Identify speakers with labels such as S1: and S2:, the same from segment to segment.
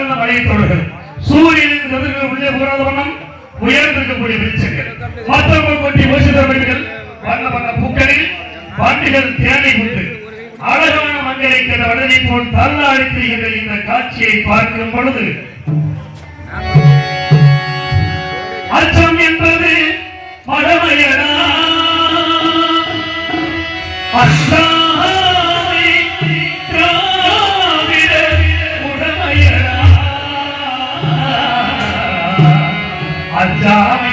S1: சிறந்த மழையை தொடர்கள் சூரியனின் கதிர்கள் உள்ளே போகாத வண்ணம் உயர்ந்திருக்கக்கூடிய வெளிச்சங்கள் மற்றவர்கள் கொட்டி ஓசிதர் வீடுகள் வண்ண வண்ண பூக்களில் வண்டிகள் தேனை உண்டு. அழகான மஞ்சளை கண்ட வடலை போல் தள்ளாடி திரிகின்ற இந்த காட்சியை பார்க்கும் பொழுது அச்சம் என்பது மடமையடா. அச்சம் அச்சாமி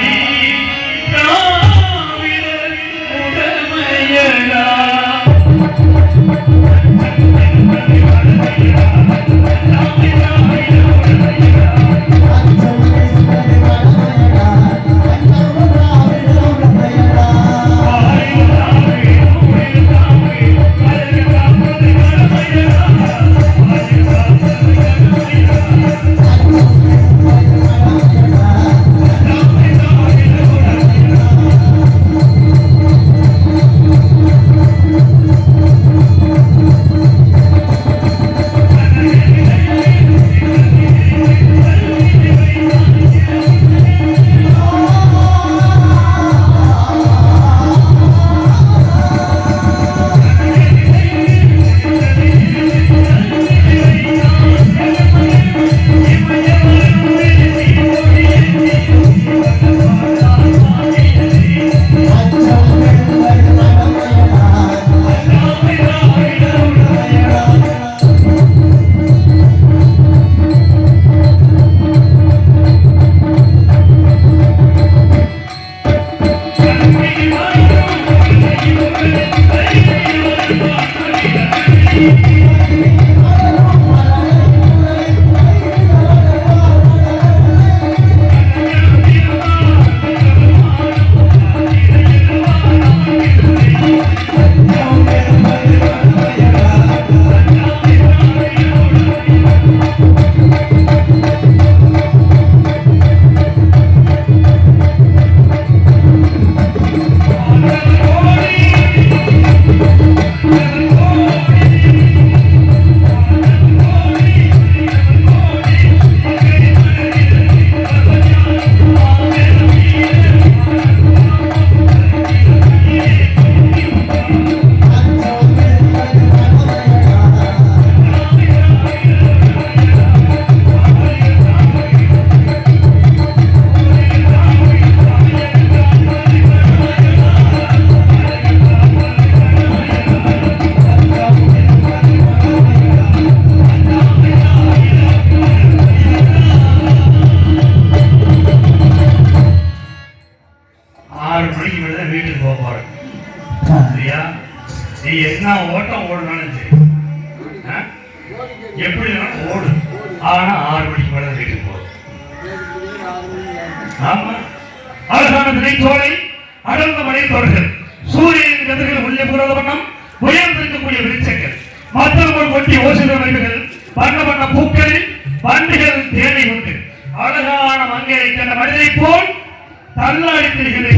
S1: தள்ளாடி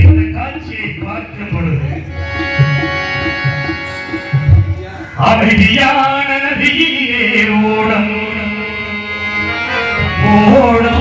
S1: இந்த காட்சியை பார்க்கும் பொழுது அமைதியான நதியிலே ஓடம் ஓடம்.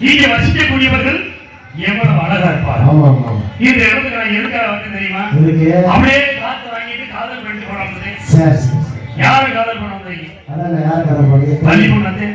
S1: இங்க வசிக்கக்கூடியவர்கள் எவ்வளவு அழகா இருப்பார் இந்த இடத்துக்கு நான் எதுக்காக வந்து தெரியுமா? அப்படியே காத்து வாங்கிட்டு காதல் பண்ணிட்டு
S2: போறாங்க
S1: யாரு காதல் பண்ண
S2: முடியும்
S1: பள்ளி பண்ணது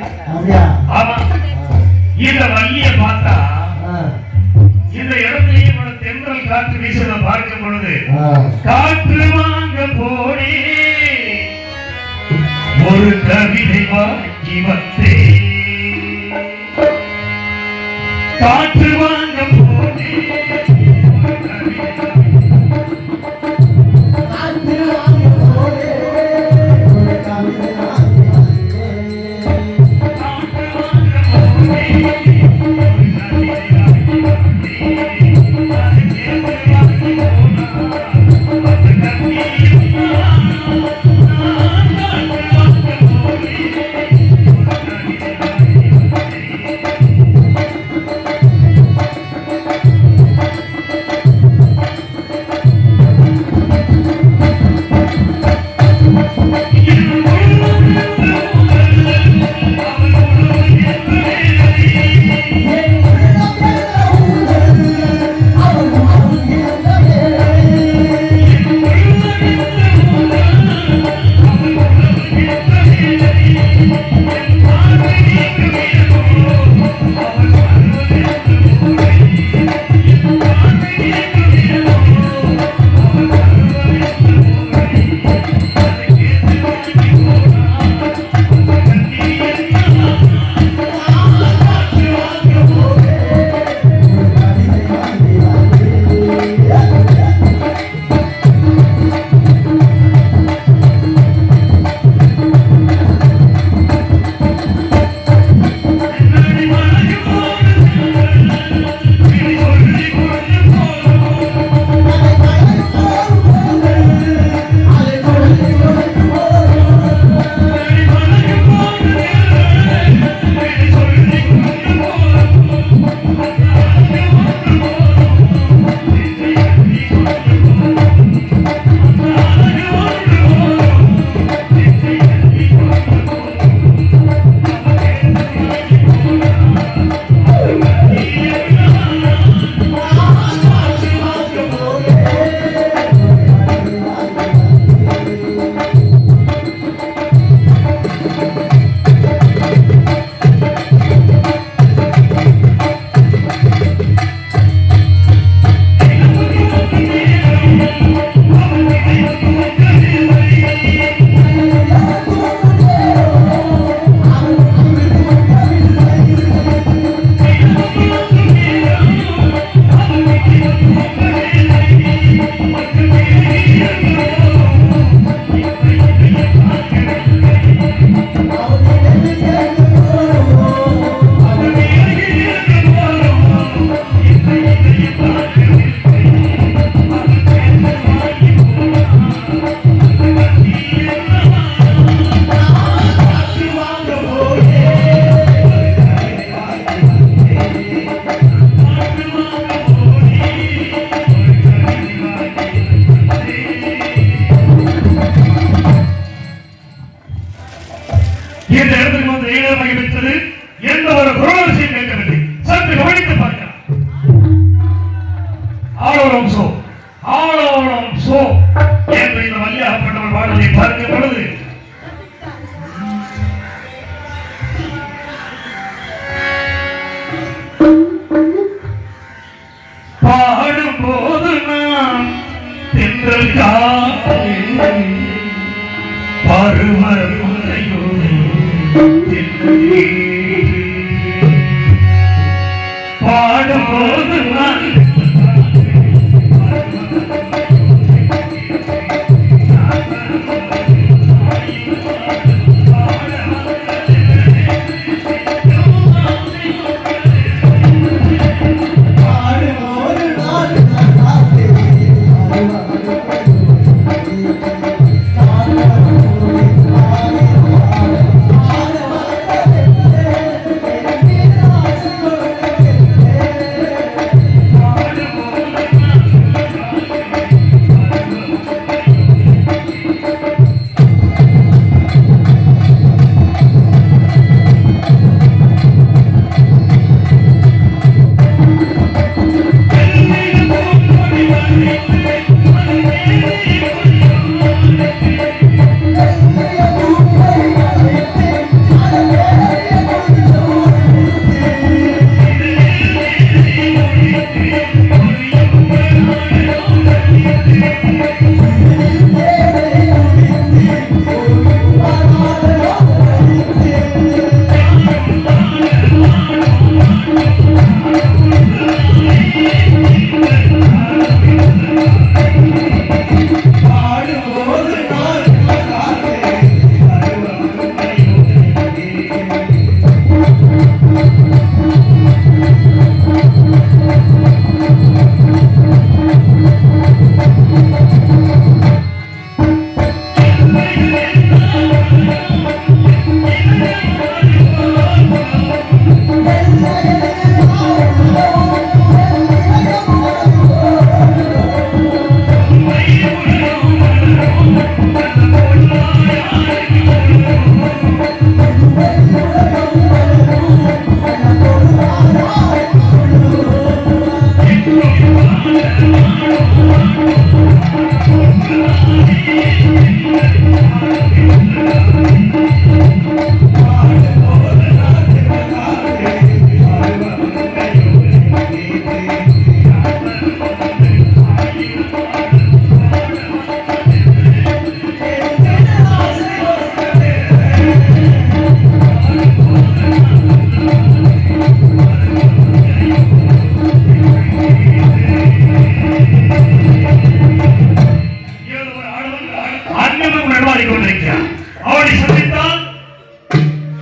S1: Dios.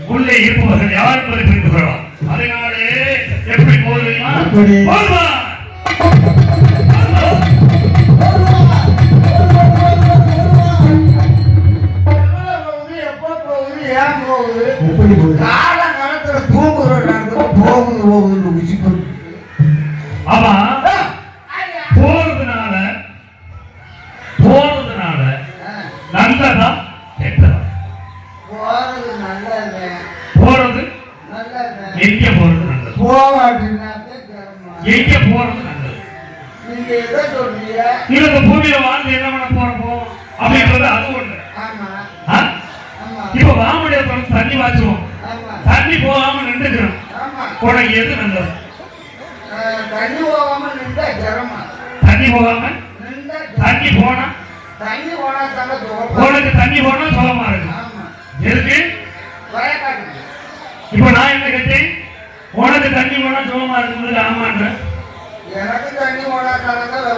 S1: உள்ளே இருப்பவர்கள் யார்
S2: என்பதை புரிந்து கொள்ளலாம். அதனாலே எப்படி
S1: போதுமா
S3: காலகாலத்துல தூங்குறோம் போகுது? போகுதுன்னு
S1: ஆமா. தண்ணி போகாம நின்றுக்கிறோம்.
S3: ஆமா.
S1: உனக்கு எது நல்லது
S3: தண்ணி போகாம நின்றா கிரமம்
S1: தண்ணி போகாம?
S3: நின்றா
S1: தண்ணி போனா?
S3: தண்ணி போனா
S1: உனக்கு தண்ணி போனா சுகமா இருக்கு.
S3: ஆமா.
S1: எதுக்கு? இப்ப நான் என்ன கேட்டேன்? உனக்கு தண்ணி போனா சுகமா இருக்குது ஆமான்ற.
S3: எனக்கு தண்ணி போனா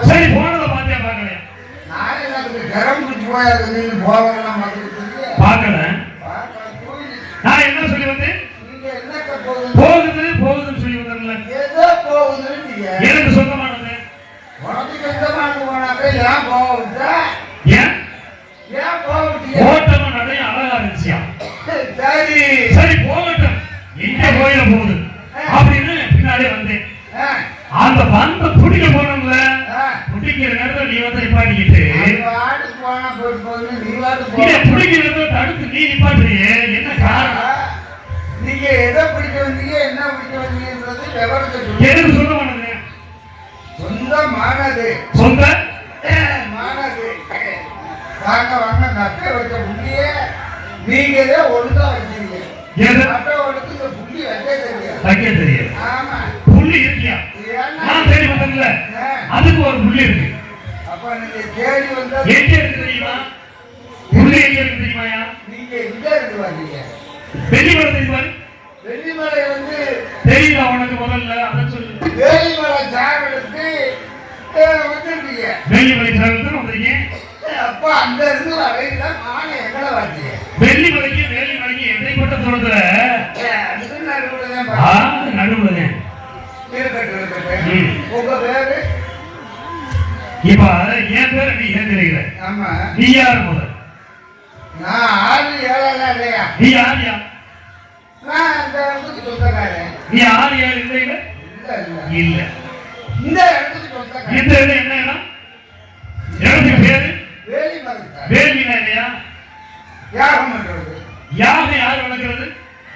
S1: சரி போனதை பார்த்தியா பார்க்கலையா?
S3: நான் எனக்கு கரம் பிடிச்சி போயாது நீங்க போகலாம்
S1: பார்க்கல. நான் என்ன சொல்லி வந்தேன்?
S3: போகுது
S1: போகுது போகுதுன்னு சொல்லி வந்தேன்ல
S3: ஏதோ போகுதுன்னு
S1: எனக்கு சொந்தமானது.
S3: உனக்கு சொந்தமான போனாக்க ஏன் போக விட்டா
S1: ஏன்?
S3: ஏன் போக விட்டீங்க
S1: ஓட்டமா நடைய அழகா இருந்துச்சியா?
S3: சரி.
S1: சரி போகட்டும். எங்க போயிட போகுது. அப்படின்னு பின்னாடியே வந்தேன். அந்த வந்த பிடிக்க போனோம்ல. பிடிக்கிற நேரத்துல நீ வந்து நிப்பாட்டிக்கிட்டு
S3: போகுது
S1: பிடிக்கிற நேரத்துல தடுத்து நீ நிப்பாட்டுறியே? என்ன காரணம்?
S3: நீங்க எதை பிடிக்க வந்தீங்க என்ன பிடிக்க வந்தீங்கன்றது விவரத்தை
S1: எனக்கு சொந்தமானது
S3: சொந்தமானது
S1: சொந்த
S3: மானது வாங்க வாங்க நட்ட வச்ச புள்ளியே நீங்களே ஒழுங்கா வச்சீங்க
S1: எது?
S3: மற்றவங்களுக்கு இந்த புள்ளி வைக்க தெரியாது.
S1: தைக்க தெரியாது.
S3: ஆமா.
S1: புள்ளி இருக்கியா? நான் தேடி வந்தேன்ல.
S3: ஆ,
S1: அதுக்கு ஒரு புள்ளி இருக்கு.
S3: அப்ப நீங்க தேடி வந்தா
S1: எங்க இருக்கு தெரியுமா? புள்ளி எங்க இருக்கு தெரியுமாயா?
S3: நீங்க எங்க இருந்து வந்தீங்க?
S1: வெளிமலை தெரியுமா
S3: வெள்ளிமலை வந்து
S1: தெரியல உனக்கு முதல்ல அதை சொல்லு.
S3: வேலிமலை சாரலுக்கு வந்துருக்கீங்க.
S1: வெள்ளிமலை வந்திருக்கேன்
S3: அப்ப அங்க இருந்து வரையில மானை எங்களை வந்தீங்க
S1: வெள்ளிமலைக்கு வேலிமலைக்கு இடைப்பட்ட தூரத்துல
S3: நடுவுல. உங்க பேரு?
S1: இப்ப என் பேரை நீ
S3: ஆமா.
S1: நீ யார் முதல்
S3: நான் ஆறு ஏழாம் இல்லையா?
S1: நீ யாரியா
S3: நான் இந்த
S1: நீ ஆறு ஏழு இல்லை இல்ல
S3: இல்ல. இந்த இடத்துக்கு
S1: இந்த இடம் என்ன இடம்? இடத்துக்கு பேரு? வேலினா இல்லையா?
S3: தியாகம் பண்றது
S1: யாகம் யார் வளர்க்கறது?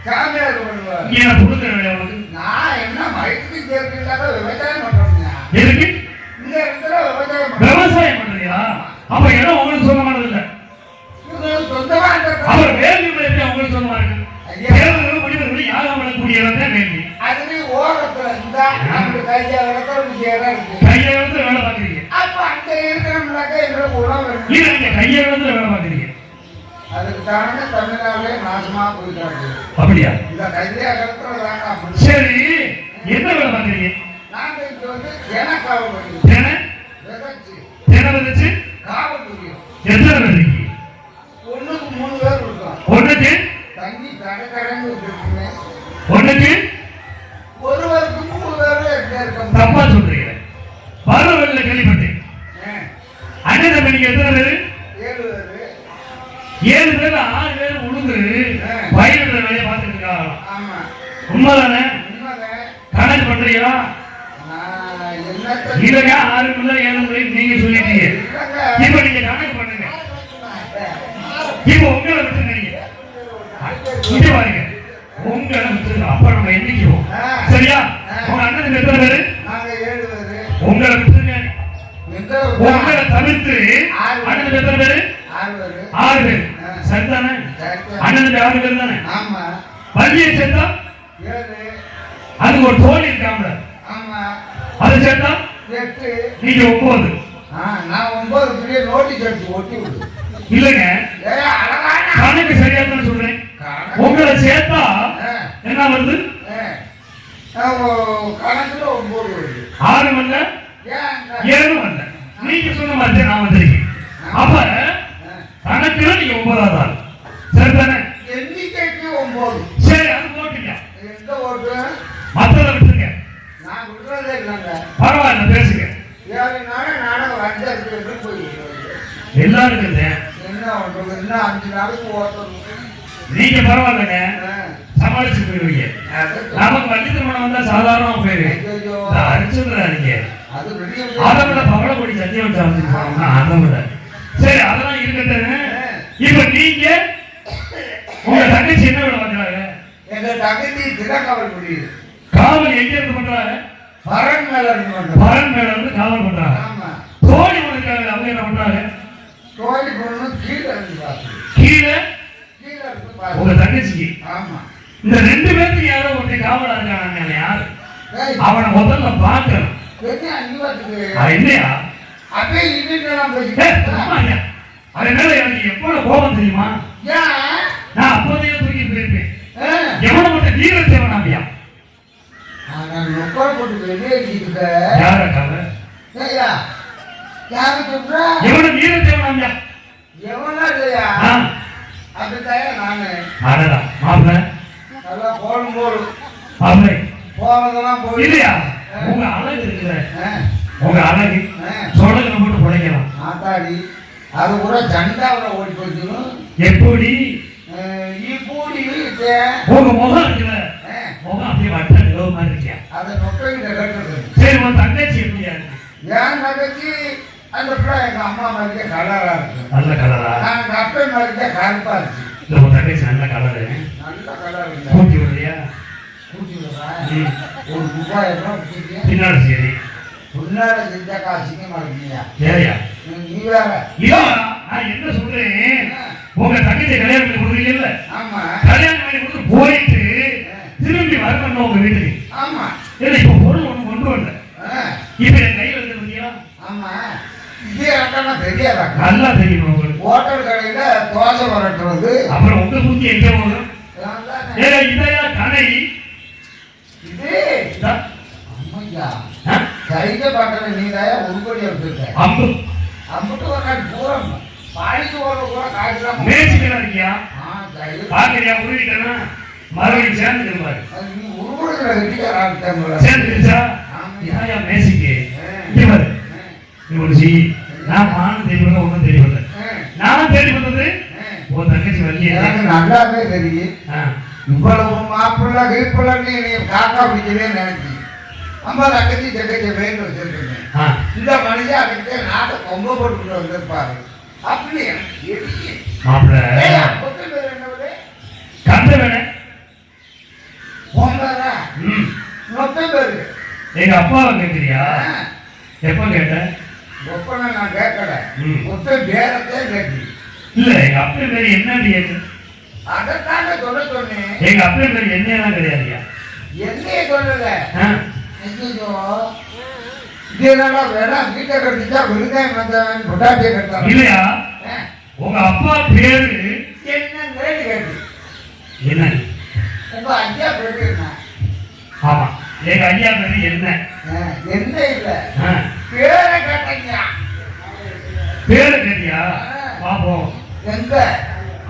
S3: சாமியார் பண்ணுவார்
S1: இங்க என்ன வேலை உனக்கு?
S3: நான் என்ன வயிற்றுக்கு சேர்த்துக்காக விவசாயம்
S1: எதுக்கு?
S3: இந்த இடத்துல விவசாயம்
S1: விவசாயம் பண்றியா? அப்ப இடம் உங்களுக்கு சொந்தமானது இல்ல.
S3: சொந்தமா
S1: அவர் எப்படி உங்களுக்கு சொந்தமா இருக்கு. தேவர்களும் மனிதர்களும் யாகம் தான் வேலி
S3: அதுலயும் ஓரத்துல இருந்தா நம்ம கையா இடத்துல இருக்கு.
S1: கையை வந்து வேலை பார்க்குறீங்க.
S3: அப்ப அங்க இருக்கிறோம்னாக்கா எங்களுக்கு உணவு
S1: இல்ல நீங்க கையை வந்து வேலை பார்க்குறீங்க.
S3: அதுக்கு தானே தமிழ்நாடுல நாசமா போயிட்டாங்க
S1: அப்படியா?
S3: இந்த கையா இடத்துல தாங்க
S1: சரி என்ன வேலை பார்க்குறீங்க?
S3: நாங்க இங்க வந்து ஜனக்காவல் பண்ணி
S1: தேனை?
S3: விதைச்சு.
S1: தேனை விதைச்சு?
S3: காவல் புரியும்
S1: எத்தனை பேர் இருக்கீங்க
S3: ஒண்ணுக்கு மூணு பேர் இருக்கோம்
S1: ஒண்ணுக்கு
S3: தண்ணி கடை கடைன்னு இருக்குமே
S1: ஒண்ணுக்கு
S3: ஒருவருக்கு மூணு பேர் எங்க இருக்கோம்
S1: தப்பா சொல்றீங்க பருவல்ல கேள்விப்பட்டேன்
S3: ஆ,
S1: அண்ணன் தம்பி நீங்க எத்தனை பேரு
S3: ஏழு பேரு
S1: ஏழு பேர் ஆறு பேர் உழுந்து பயிரிடுற வேலையை பார்த்துட்டு இருக்காங்க
S3: ஆமா
S1: உண்மைதானே
S3: உண்மைதான்
S1: கணக்கு பண்றீங்களா
S3: நான் என்னத்த
S1: இல்லைங்க ஆறு பிள்ளை ஏழு பிள்ளை நீங்க சொல்லிட்டீங்க
S3: இல்லைங்க.
S1: இப்ப நீங்க கணக்கு பண்ணுங்க இப்ப உங்களை விட்டுருங்க நீங்க இங்க பாருங்க உங்களை விட்டுருங்க அப்ப நம்ம எண்ணிக்குவோம் சரியா உங்க அண்ணன் எத்தனை பேரு
S3: நாங்க ஏழு பேரு
S1: உங்களை விட்டுருங்க
S3: எங்க
S1: உங்களை தவிர்த்து அண்ணன் எத்தனை பேரு
S3: ஆறு பேரு
S1: ஆறு பேர் சரிதானே
S3: சரி.
S1: அண்ணனுக்கு ஆறு பேர் தானே
S3: ஆமா
S1: பள்ளியை சேர்த்தா?
S3: ஏழு
S1: அதுக்கு ஒரு தோழி இருக்காமல
S3: அது
S1: அதை சேர்த்தா?
S3: எட்டு
S1: நீங்க ஒன்பது
S3: ஆ, நான் ஒன்பது பிள்ளைய நோட்டீஸ் அடிச்சு ஒட்டி விடு
S1: இல்லைங்க.
S3: ஏய், அழகான
S1: கணக்கு சரியா தானே சொல்றேன்.
S3: கணக்கு.
S1: உங்களை சேர்த்தா என்ன வருது?
S3: ஆ. ஆ, ஓ, கணக்குல ஒன்பது வருது
S1: ஆறு வரல ஏழு வரல நீங்க சொன்ன மாதிரி நான் வந்திருக்கேன். அப்ப கணக்குல நீங்க ஒன்பதாவது ஆள். சரிதானே?
S3: எண்ணிக்கைக்கு ஒன்பது
S1: சரி அது போட்டுங்க
S3: எந்த ஓட்டு
S1: மத்தத விட்டுருங்க.
S3: நான் பார்த்ததே இல்லைங்க.
S1: பரவாயில்ல பேசுங்க.
S3: ஏழு நாள் நாடகம் அஞ்சாவது போயிருக்கு
S1: எல்லாருக்கும். தான்.
S3: என்ன இன்னும் அஞ்சு நாளைக்கு ஓட்டணும்
S1: நீங்க பரவாயில்லைங்க. சமாளிச்சு போயிருவீங்க நமக்கு வள்ளி திருமணம் வந்தா சாதாரணமா போயிரு. அரிச்சுடுறாங்க
S3: அது
S1: விட பவளப்பொடி சத்தியம் சாப்பிட்டு போனோம்னா அதை விட. சரி அதெல்லாம் இருக்கட்டும். இப்ப நீங்க உங்க தங்கச்சி என்ன விட பண்றாங்க
S3: எங்க தகுதி திறக்காவல் முடியுது
S1: காவல் எங்க இருந்து பண்றாங்க?
S3: பரன் மேல இருந்து பண்றோம்
S1: பரன் மேல இருந்து காவல் பண்றாங்க. தோழி உனக்காக அவங்க என்ன பண்றாங்க?
S3: கோழி பொண்ணு கீழே இருந்து
S1: கீழே?
S3: கீழே இருந்து
S1: உங்க தங்கச்சிக்கு?
S3: ஆமா.
S1: இந்த ரெண்டு பேருக்கு யாரோ ஒருத்தர் காவலா இருக்காங்க யாரு? அவனை முதல்ல அது இல்லையா
S3: அப்படியே இன்னும்.
S1: அது மேல எனக்கு எவ்வளவு கோபம் தெரியுமா? நான் அப்போதையே எவனை மட்டும் வீரத்தேவனாம்பியா
S3: ஆனா நொக்கர் போட்டு வெளியே இருக்க.
S1: யார கவலை?
S3: ஏய்யா யாரு சொல்ற?
S1: எவனை வீரத்தேவனாம்பியா
S3: எவனா இல்லையா? அப்படித்தான் நானு.
S1: அடடா மாப்பிள.
S3: நல்லா போடும் போடு
S1: மாப்பிளை.
S3: போனதெல்லாம் போய்
S1: இல்லையா? உங்க அழகு இருக்குற உங்க அழகு. சொடகுல போட்டு பிழைக்கலாம்.
S3: ஆத்தாடி அது கூட ஜண்டாவில் ஓடி
S1: எப்படி?
S3: ஈ பூடி இருக்கேன்
S1: உங்க முகம் இருக்குல்ல. முகம் அப்படியே வட்ட நிலவு மாதிரி இருக்கியா?
S3: அதை கட்டுறது.
S1: சரி உன் தங்கச்சி எப்படியா
S3: என் நகைச்சி அந்த பிள்ளை எங்க அம்மா மாதிரியே கலரா இருக்கு.
S1: நல்ல கலரா
S3: எங்க அப்பா மாதிரியே கருப்பா இருக்கு.
S1: இல்ல உன் தங்கச்சி நல்ல கலரு
S3: நல்ல கலர்
S1: கூட்டி விடுறியா
S3: கூட்டி விடுறா. ஒரு மூவாயிரம் ரூபாய்
S1: பின்னாடி சரி.
S3: முன்னால செஞ்சா காசுங்க மாட்டீங்க
S1: ஏயா
S3: நீ வேற.
S1: இல்ல நான் என்ன சொல்றேன்? உங்க தங்கச்சி கல்யாணம் பண்ணி கொடுக்குறீங்கல்ல? கல்யாணம் பண்ணி கொடுத்து போயிட்டு திரும்பி வரணும் உங்க வீட்டுக்கு.
S3: ஆமா.
S1: இல்ல இப்ப பொருள் ஒண்ணு கொண்டு வரல. இப்ப என் கையில இருக்கு பாத்தியா?
S3: ஆமா. இதே இறக்கம்னா தெரியாதாக்கா
S1: நல்லா தெரியும் உங்களுக்கு.
S3: ஹோட்டல் கடையில தோசை வரட்டுறது.
S1: அப்புறம் உங்க மூஞ்சி எங்க போகும் ஏ இதையா கடை
S3: இது. அம்மையா.
S1: ஆ?
S3: கைக பார்க்கற நீ தான் உருப்படி எடுத்துருக்க
S1: அம்பு.
S3: அம்பிட்டு ஒரு நாள் பூரா
S1: மேய்ச்சிக்கலாம் இருக்கியா? பாக்குறியா உருவிட்டனா மறுபடியும் சேர்ந்து பாரு
S3: நீ உருவடுக்கிற வெட்டிக்கார ஆகிட்டா
S1: சேர்ந்துருச்சா மேசிக்கு? இங்க பாரு. நீ ஒரு செய்யி நான் மானு தெரியவில்லை ஒன்றும் தெரியவில்லை நான் தேடி வந்தது? உன் தங்கச்சி
S3: எனக்கு நல்லாவே தெரியும். இவ்வளவு மாப்பிள்ள கீப்பிள்ளன்னு நீ காக்கா பிடிக்கவே நினைச்சி. அம்மா தங்கச்சி தங்கச்சி வேண்டு வச்சிருக்கேன்
S1: ஆ.
S3: இந்த மனுஷன் அதுக்கிட்டே நாட்டை கொம்ப போட்டுக்கிட்டு வந்திருப்பாரு.
S1: எங்க அப்பாவை கேட்குறியா எப்போ கேட்ட
S3: ஒப்பனை நான் கேட்கல. மொத்த பேரத்தே கேட்டு.
S1: இல்ல எங்க அப்பா பேர் என்னன்னு கேட்டு
S3: அதைத்தாங்க சொல்ல சொன்னேன்.
S1: எங்க அப்பா பேர் என்னெல்லாம் கிடையாதுயா
S3: என்னைய சொல்லல.
S1: ஆ?
S3: என்னடா வேணாம், வீட்டை கட்டிச்சா விருந்தாயம் வந்தவன் பொட்டாட்டியை கட்டுறான்.
S1: இல்லையா? உங்க அப்பா பேரு
S3: என்னன்னு கேட்டு.
S1: என்ன?
S3: உங்க ஐயா பேரு என்ன?
S1: ஆமா. எங்க ஐயா பேரு என்ன?
S3: என்ன இல்ல. பேரை கேட்டீங்க.
S1: பேரு கேட்டியா? பாப்போம்.
S3: எங்க?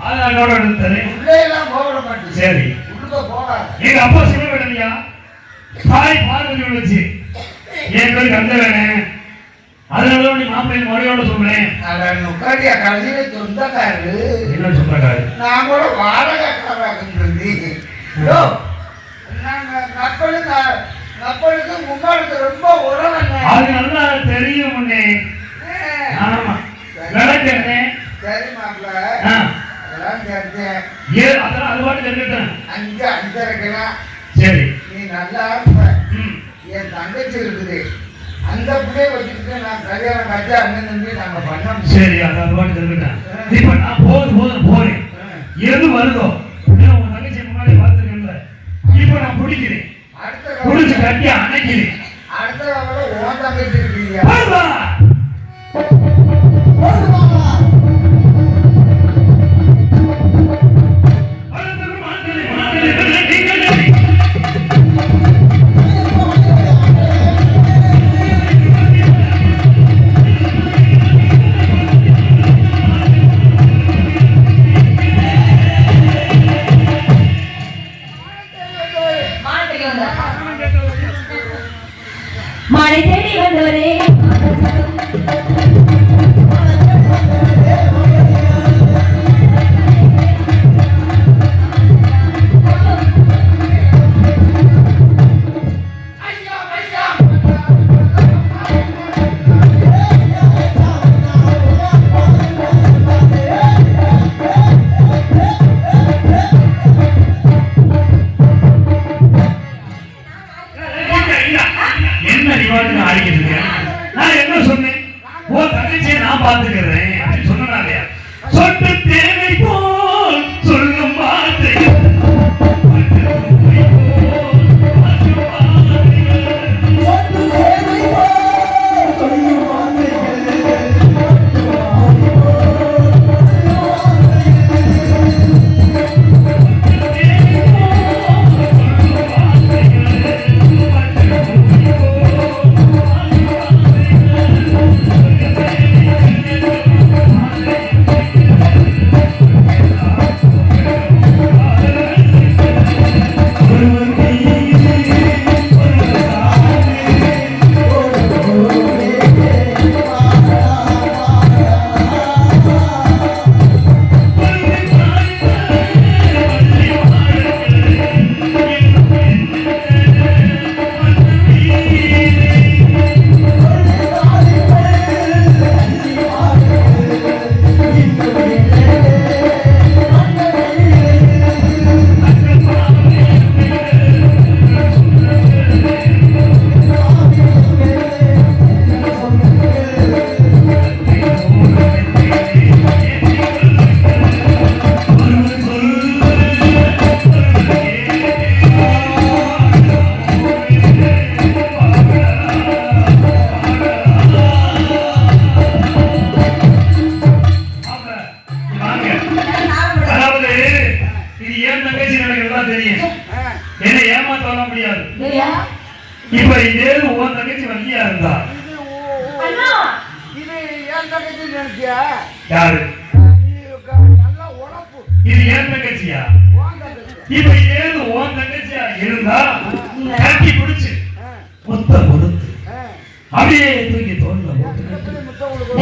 S1: அது என்னோட எடுத்தாரு
S3: உள்ளே எல்லாம் போக மாட்டேன்.
S1: சரி.
S3: உள்ள போகாத.
S1: எங்க அப்பா சிவவேடனையா தாய் பார்வதி வச்சு என் பேரு கந்த வேணேன் அதனால நீ மாப்பிள்ளை முறையோட சொல்றேன்.
S3: அவன் உட்காரியா கடைசியில சொந்தக்காரு.
S1: என்ன சொல்றாரு
S3: நான் கூட நாங்க நப்பனுக்கு நப்பனுக்கு முன்னாளுக்கு ரொம்ப உறவங்க.
S1: அது நல்லா தெரியும் முன்னே ஆமா. விளக்கண்ணே
S3: சரி மாப்பிள்ள. அதெல்லாம் தெரிஞ்சேன்.
S1: ஏ அதெல்லாம் அது பாட்டு தெரிஞ்சுட்டேன்
S3: அஞ்சு அஞ்சரைக்கெல்லாம்
S1: சரி.
S3: நீ நல்லா இருப்ப. என் தங்கச்சி இருக்குது. அந்த பிள்ளைய வச்சுக்கிட்டு நான் கல்யாணம் காட்சி அண்ணன் தம்பி நாங்க பண்ணோம்
S1: சரி அது அது பாட்டு தெரிஞ்சுட்டேன் இப்ப நான் போகுது போதும் போறேன். எது வருதோ உன் தங்கச்சி முன்னாடி பார்த்துருக்கேன்ல இப்ப நான் பிடிக்கிறேன்
S3: அடுத்த
S1: பிடிச்சு கட்டி அணைக்கிறேன்.
S3: அடுத்த உன் தங்கச்சி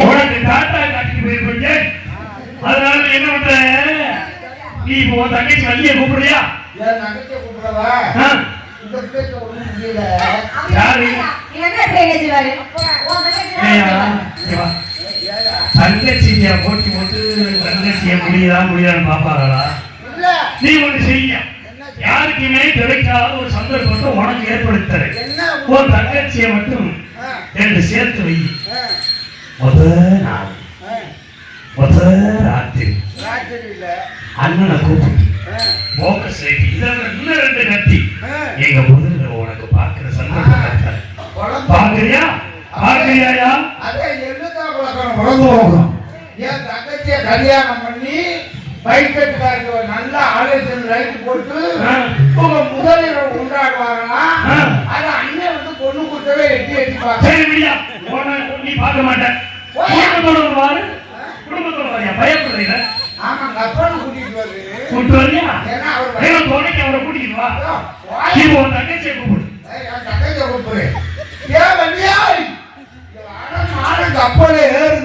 S1: உனக்கு டாட்டா காட்டிட்டு போயிருப்பீங்க அதனால நீ என்ன பண்ற நீ இப்போ உன் தங்கச்சி வள்ளிய கூப்பிடுறியா?
S3: தங்கச்சியை
S1: போட்டி போட்டு தங்கச்சிய முடியுதா முடியாதுன்னு
S3: இல்ல.
S1: நீ ஒண்ணு செய்ய. யாருக்குமே கிடைக்காத ஒரு சந்தர்ப்பத்தை உனக்கு ஏற்படுத்துற
S3: என்ன?
S1: உன் தங்கச்சிய மட்டும் ரெண்டு சேர்த்து வை. முத நாள். முத ராத்திரி. அண்ணனை கூப்பிட்டு போக்கஸ் லைட் இன்னும் ரெண்டு
S3: ஆ.
S1: எங்க முதல்ல உனக்கு பாக்குற.
S3: குழந்தை.
S1: பாக்குறியா பாக்குறியாயா
S3: அதே எழுதா குழக்கணும் குழந்தை போகணும் என் தங்கச்சிய கல்யாணம் பண்ணி பைக்கெட்டுக்காருக்கு ஒரு நல்ல ஆலோசனை லைட் போட்டு. உங்க முதலில் கொண்டாடுவாங்களாம்
S1: ஆ.
S3: அது அண்ணன் வந்து பொண்ணு கொடுத்தவே எட்டி எட்டி பார்க்க.
S1: நீ பார்க்க மாட்டேன். குடும்பத்தோட வாரு குடும்பத்தோட வரியா பயப்படுறீங்க?
S3: ஆமாங்க அப்பனை கூட்டிட்டு வருது?
S1: கூட்டு வரியா?
S3: ஏன்னா அவர்
S1: துணைக்கு அவரை கூட்டிட்டு வா. இப்போ உன் தங்கச்சியை கூப்பிடு.
S3: தங்கச்சியை கூப்பிடு ஏன் வண்டியாய் மாடு கப்பலே ஏறுது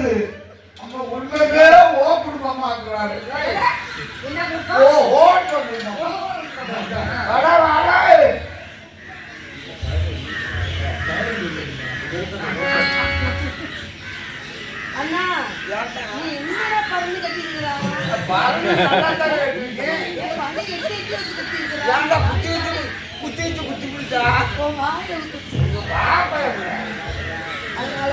S3: ஏன்டா குத்தி வச்சு குத்தி வச்சு குத்தி பிடிச்சா
S4: அதனால